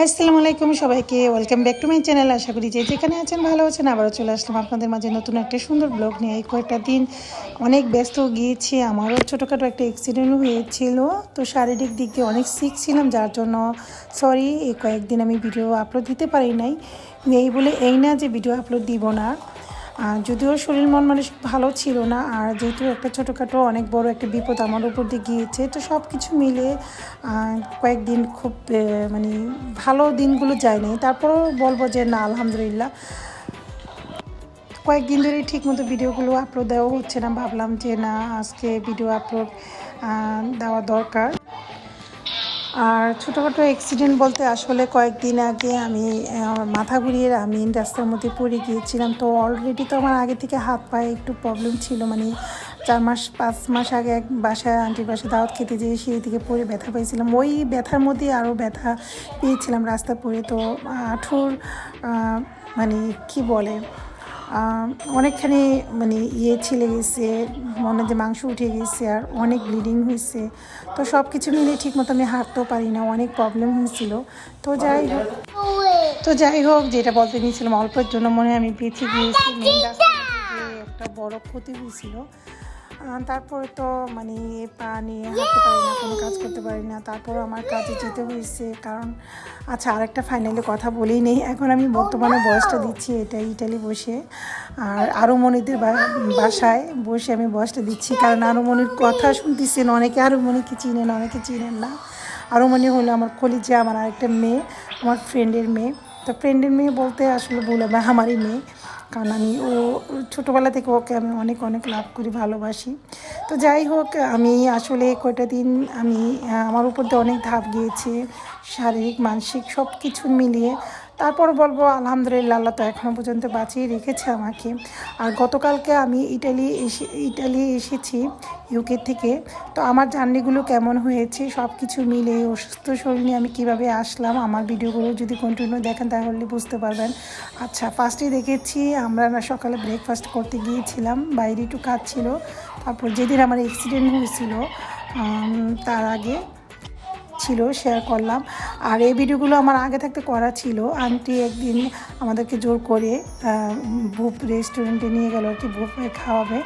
আসসালামু আলাইকুম সবাইকে welcome back to my channel আশা করি যে যেখানে আছেন ভালো আছেন, আবারও চলে আসলাম আপনাদের মাঝে নতুন একটা সুন্দর ব্লগ নিয়ে। এই কয়েকটা দিন অনেক ব্যস্ত গিয়েছি, আমারও ছোটোখাটো একটা অ্যাক্সিডেন্ট হয়েছিল। তো শারীরিক দিক দিয়ে অনেক সিক ছিলাম, যার জন্য সরি এই কয়েকদিন আমি ভিডিও আপলোড দিতে পারি নাই। এই বলে এই না যে ভিডিও আপলোড দিব না। যদিও শরীর মন মানসিক ভালো ছিল না, আর যেহেতু একটা ছোটোখাটো অনেক বড় একটা বিপদ আমার উপর দিয়ে গিয়েছে, তো সব কিছু মিলে কয়েকদিন খুব মানে ভালো দিনগুলো যায়নি তারপরেও বলব যে না, আলহামদুলিল্লাহ। কয়েকদিন ধরে ঠিক মতো ভিডিওগুলো আপলোড দেওয়া হচ্ছে না, ভাবলাম যে না, আজকে ভিডিও আপলোড দেওয়া দরকার। আর ছোটোখাটো অ্যাক্সিডেন্ট বলতে আসলে কয়েকদিন আগে আমি মাথা ঘুরিয়ে আমি রাস্তার মধ্যে পড়ে গিয়েছিলাম। তো অলরেডি তো আমার আগে থেকে হাত পায়ে একটু প্রবলেম ছিল। মানে চার মাস, পাঁচ মাস আগে এক বাসায় আন্টির বাসায় দাওয়াত খেতে যেয়ে সেই দিকে পড়ে ব্যথা পেয়েছিলাম। ওই ব্যথার মধ্যে আরও ব্যথা পেয়েছিলাম রাস্তা পড়ে। তো আঠুর মানে কি বলে অনেকখানি মানে ইয়ে ছিলে গেছে, মনে যে মাংস উঠে গেছে আর অনেক ব্লিডিং হয়েছে। তো সব কিছু মিলে ঠিক মতো আমি হাঁটতেও পারি না, অনেক প্রবলেম হয়েছিল। তো যাই হোক, তো যাই হোক, যেটা বলতে নিয়েছিলাম, অল্পের জন্য মনে আমি বেঁচে গিয়েছি একটা বড় ক্ষতি হয়েছিল। তারপরে তো মানে পা নিয়ে হাঁটতে পারি না, কোনো কাজ করতে পারি না, তারপর আমার কাজে যেতে হয়েছে, কারণ আচ্ছা আরেকটা ফাইনালি কথা বলেই নেই, এখন আমি বর্তমানে বয়সটা দিচ্ছি এটা ইটালি বসে, আর আরও মনিদের বাসায় বসে আমি বয়সটা দিচ্ছি, কারণ আরও মনির কথা শুনতেছেন, অনেকে আরও মনিকে চিনেন, অনেকে চিনেন না আরও মনে হলো আমার কলিজে, আমার আরেকটা মেয়ে, আমার ফ্রেন্ডের মেয়ে, তো ফ্রেন্ডের মেয়ে বলতে আসলে বলে না আমারই মেয়ে কারণ আমি ও ছোটোবেলা থেকে ওকে আমি অনেক অনেক লাভ করি, ভালোবাসি। তো যাই হোক, আমি আসলে কয়টা দিন আমি আমার উপর দিয়ে অনেক ধাপ গিয়েছে, শারীরিক, মানসিক সব কিছু মিলিয়ে। তারপর বলব, আলহামদুলিল্লাহ, আল্লাহ তো এখনও পর্যন্ত বাঁচিয়ে রেখেছে আমাকে। আর গতকালকে আমি ইটালি এসে, ইটালি এসেছি ইউকে থেকে। তো আমার জার্নিগুলো কেমন হয়েছে সব কিছু মিলে অসুস্থ শরীর নিয়ে আমি কীভাবে আসলাম, আমার ভিডিওগুলো যদি কন্টিনিউ দেখেন তাহলে বুঝতে পারবেন। আচ্ছা ফার্স্টে দেখেছি, আমরা না সকালে ব্রেকফাস্ট করতে গিয়েছিলাম, বাইরে একটু কাজ ছিল। তারপর যেদিন আমার অ্যাক্সিডেন্ট হয়েছিল তার আগে ছিল শেয়ার করলাম। আর এই ভিডিওগুলো আমার আগে থাকতে করা ছিল। আন্টি একদিন আমাদেরকে জোর করে ভূপ রেস্টুরেন্টে নিয়ে গেল আর কি ভূপে খাওয়াবে।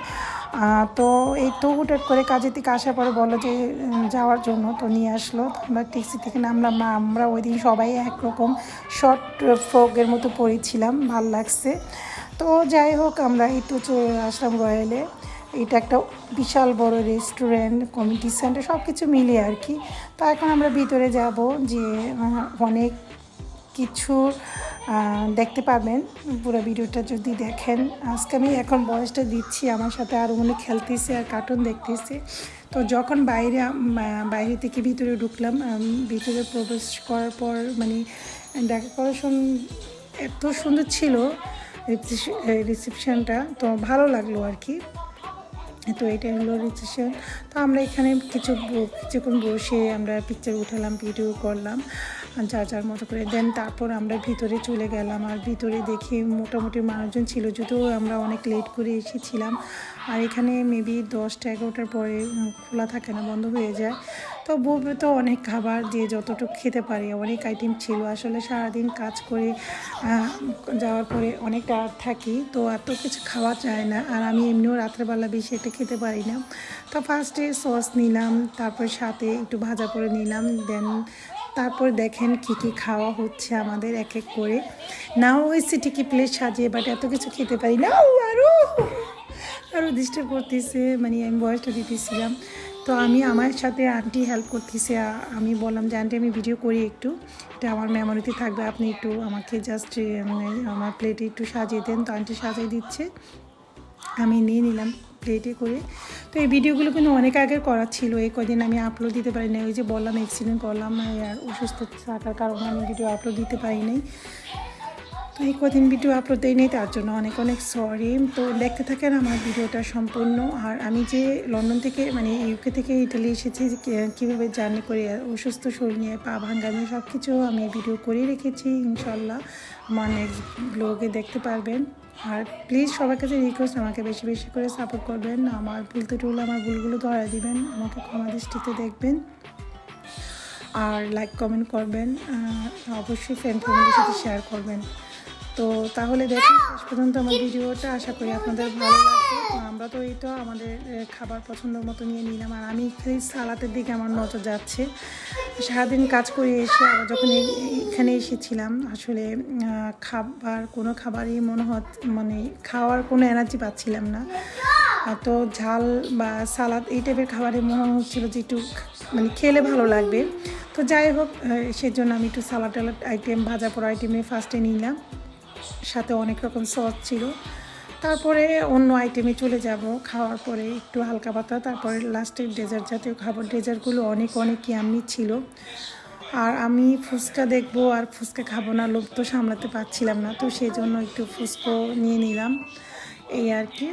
তো এই তো হুটাট করে কাজের থেকে আসার পরে বলল যে যাওয়ার জন্য তো নিয়ে আসলো। আমরা ট্যাক্সি থেকে নামলাম। না, আমরা ওই দিন সবাই একরকম শর্ট ফ্রকের মতো পরেছিলাম। ভালো লাগছে। তো যাই হোক, আমরা এই তো চলে আসলাম রয়্যালে এটা একটা বিশাল বড় রেস্টুরেন্ট কমিটি সেন্টার সব কিছু মিলিয়ে আর কি। তো এখন আমরা ভিতরে যাব যে অনেক কিছু দেখতে পাবেন। পুরো ভিডিওটা যদি দেখেন। আজকে আমি এখন বয়সটা দিচ্ছি, আমার সাথে আরও মনে খেলতেছে আর কার্টুন দেখতেছে। তো যখন বাইরে বাইরে থেকে ভিতরে ঢুকলাম ভিতরে প্রবেশ করার পর মানে ডেকোরেশন এত সুন্দর ছিল রিসেপশনটা তো ভালো লাগল আর কি। তো এটা হলো রিসেপশন তো আমরা এখানে কিছু কিছুক্ষণ বসে আমরা পিকচার উঠালাম ভিডিও করলাম যার যার মতো করে। দেন তারপর আমরা ভিতরে চলে গেলাম, আর ভিতরে দেখি মোটামুটি মানুষজন ছিল, যদিও আমরা অনেক লেট করে এসেছিলাম। আর এখানে মেবি দশটা এগারোটার পরে খোলা থাকে না, বন্ধ হয়ে যায়। তো বউবে তো অনেক খাবার যে যতটুকু খেতে পারি, অনেক আইটেম ছিল। আসলে সারাদিন কাজ করে যাওয়ার পরে অনেক টায়ার থাকি, তো এত কিছু খাওয়া যায় না। আর আমি এমনিও রাত্রেবেলা বেশি একটা খেতে পারি না। তো ফার্স্টে সস নিলাম, তারপর সাথে একটু ভাজা করে নিলাম দেন তারপর দেখেন কি কি খাওয়া হচ্ছে আমাদের এক এক করে। নাও হয়েছে ঠিকই প্লেট সাজিয়ে বাট এত কিছু খেতে পারি না। আরও আরও ডিস্টার্ব করতেছে মানে আমি বয়সটা দিতেছিলাম। তো আমি আমার সাথে আন্টি হেল্প করতেছে। আমি বললাম যে, আন্টি, আমি ভিডিও করি একটু। এটা আমার মেমোরিতে থাকবে। আপনি একটু আমাকে জাস্ট মানে আমার প্লেটে একটু সাজিয়ে দেন। তো আন্টি সাজিয়ে দিচ্ছে। আমি নিয়ে নিলাম প্লেটে করে। তো এই ভিডিওগুলো কিন্তু অনেক আগের করা ছিল। এই কদিন আমি আপলোড দিতে পারি না ওই যে বললাম অ্যাক্সিডেন্ট করলাম আর অসুস্থ থাকার কারণে আমি ভিডিও আপলোড দিতে পারি নাই তো এই কদিন ভিডিও আপলোড দেয় নেই, তার জন্য অনেক অনেক সরি তো দেখতে থাকেন আমার ভিডিওটা সম্পূর্ণ। আর আমি যে লন্ডন থেকে মানে ইউকে থেকে ইটালি এসেছি কীভাবে জার্নি করে, অসুস্থ শরীর নিয়ে, পা ভাঙ্গানো সব কিছু আমি ভিডিও করে রেখেছি ইনশাল্লাহ আমার নেক্সট ব্লগে দেখতে পারবেন। আর প্লিজ সবার কাছে রিকোয়েস্ট আমাকে বেশি বেশি করে সাপোর্ট করবেন। আমার ভুল ত্রুটি হলে আমার ভুলগুলো ধরা দিবেন, আমাকে ক্ষমা দৃষ্টিতে দেখবেন। আর লাইক কমেন্ট করবেন অবশ্যই ফ্রেন্ড ফ্যামিলির সাথে শেয়ার করবেন। তো তাহলে দেখুন শেষ পর্যন্ত আমার ভিডিওটা আশা করি আপনাদের ভালো লাগবে। তো আমরা তো এই তো আমাদের খাবার পছন্দ মতো নিয়ে নিলাম আর আমি খালি সালাতের দিকে আমার নজর যাচ্ছে। সারাদিন কাজ করে এসে আবার যখন এখানে এসেছিলাম আসলে খাবার কোনো খাবারই মনে হত মানে খাওয়ার কোনো এনার্জি পাচ্ছিলাম না। আর তো ঝাল বা সালাদ এই টাইপের খাবারের মনে হচ্ছিল যে একটু মানে খেলে ভালো লাগবে। তো যাই হোক সেজন্য আমি একটু সালাদ টালাদ আইটেম ভাজা পোড়া আইটেমে ফার্স্টে নিলাম। সাথে অনেক রকম সস ছিল। তারপরে অন্য আইটেমে চলে যাব, খাওয়ার পরে একটু হালকা পাতা, তারপরে লাস্টে ডেজার্ট জাতীয় খাবার। ডেজার্টগুলো অনেক অনেক ইয়াম্মি ছিল। আর আমি ফুচকা দেখব, আর ফুচকা খাব না, লোভ তো সামলাতে পারছিলাম না। তো সেই জন্য একটু ফুচকো নিয়ে নিলাম। এই আর কি।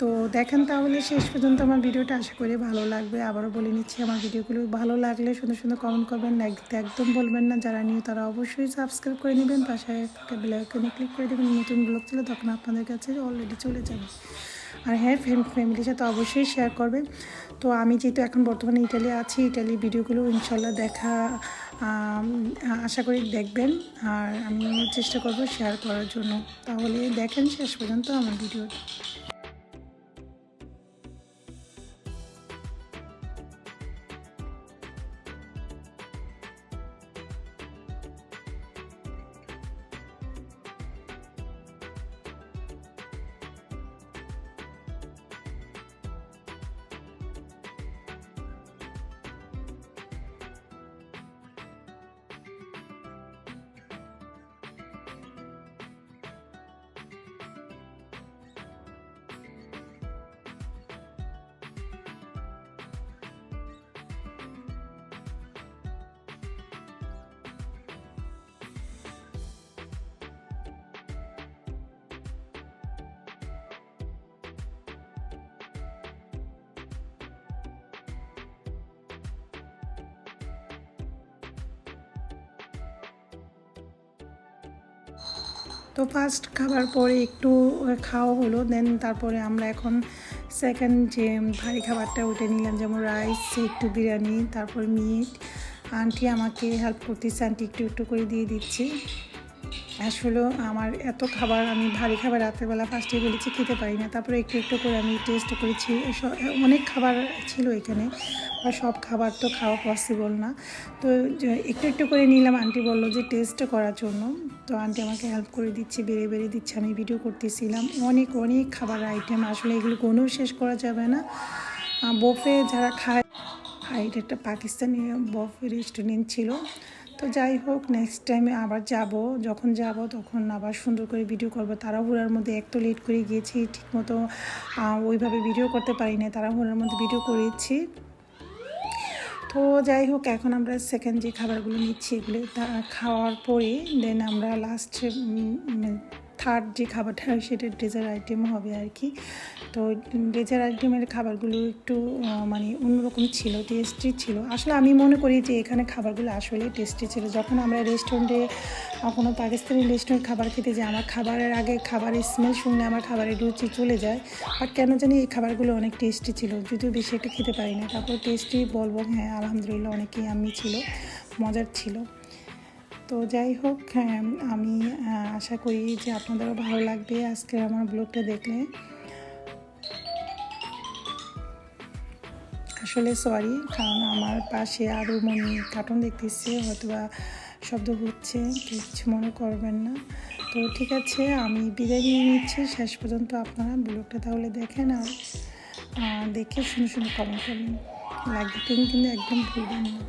তো দেখেন তাহলে শেষ পর্যন্ত আমার ভিডিওটা আশা করি ভালো লাগবে। আবারও বলে নিচ্ছি, আমার ভিডিওগুলো ভালো লাগলে সুন্দর সুন্দর কমেন্ট করবেন। লাইক দিতে একদম বলবেন না, যারা নিয়ে তারা অবশ্যই সাবস্ক্রাইব করে নেবেন। পাশে বেলাইকনে ক্লিক করে দেবেন। নতুন ব্লগ ছিল তখন আপনাদের কাছে অলরেডি চলে যাবে। আর হ্যাঁ ফ্যামিলির সাথে অবশ্যই শেয়ার করবেন। তো আমি যেহেতু এখন বর্তমানে ইটালি আছি ইটালি ভিডিওগুলো ইনশাল্লাহ দেখা আশা করি দেখবেন। আর আমি চেষ্টা করব শেয়ার করার জন্য। তাহলে দেখেন শেষ পর্যন্ত আমার ভিডিওটা। তো ফার্স্ট খাবার পরে একটু খাওয়া হলো দেন তারপরে আমরা এখন সেকেন্ড যে ভারী খাবারটা উঠে নিলাম, যেমন রাইস একটু বিরিয়ানি, তারপর মিট আন্টি আমাকে হেল্প করতেছে, আন্টি একটু একটু করে দিয়ে দিচ্ছে। আসলে আমার এত খাবার, আমি ভারী খাবার রাত্রেবেলা ফার্স্টে বলেছি খেতে পারি না তারপরে একটু একটু করে আমি টেস্ট করেছি। অনেক খাবার ছিল এখানে, আর সব খাবার তো খাওয়া পসিবল না। তো একটু একটু করে নিলাম আন্টি বলল যে টেস্ট করার জন্য। তো আন্টি আমাকে হেল্প করে দিচ্ছে, বেড়ে বেড়ে দিচ্ছে, আমি ভিডিও করতেছিলাম। অনেক অনেক খাবার আইটেম আসলে এগুলো কোনোও শেষ করা যাবে না। বফে যারা খায় এটা একটা পাকিস্তানি বফে রেস্টুরেন্ট ছিল। তো যাই হোক নেক্সট টাইমে আবার যাব। যখন যাব তখন আবার সুন্দর করে ভিডিও করব। তাড়াহুড়ার মধ্যে এক তো লেট করে গিয়েছি, ঠিকমতো মতো ওইভাবে ভিডিও করতে পারি না তাড়াহুড়ার মধ্যে ভিডিও করেছি। তো যাই হোক, এখন আমরা সেকেন্ড যে খাবারগুলো নিচ্ছি এগুলো খাওয়ার পরে দেন আমরা লাস্ট থার্ড যে খাবারটা সেটা ডেজার্ট আইটেম হবে আর কি। তো ডেজার্ট আইটেমের খাবারগুলো একটু মানে অন্যরকম ছিল টেস্টি ছিল। আসলে আমি মনে করি যে এখানে খাবারগুলো আসলে টেস্টি ছিল। যখন আমরা রেস্টুরেন্টে কোনো পাকিস্তানি রেস্টুরেন্ট খাবার খেতে যাই, আমার খাবারের আগে খাবারের স্মেল শুনলে আমার খাবারের রুচি চলে যায়। আর কেন জানি এই খাবারগুলো অনেক টেস্টি ছিল, যদিও বেশি একটা খেতে পারি না তারপর টেস্টি বলব হ্যাঁ আলহামদুলিল্লাহ অনেকেই আমি ছিল, মজার ছিল। তো যাই হোক হ্যাঁ, আমি আশা করি যে আপনাদেরও ভালো লাগবে আজকের আমার ব্লগটা দেখলে। আসলে সরি কারণ আমার পাশে আরও মনে কার্টুন দেখতেছে হয়তো বা শব্দ হচ্ছে কিছু মনে করবেন না। তো ঠিক আছে আমি বিদায় নিয়ে নিচ্ছি শেষ পর্যন্ত আপনারা ব্লগটা তাহলে দেখেন আর দেখে শুনে শুনে কমেন্ট করবেন। দিতে কিন্তু একদম ভুলবেন না।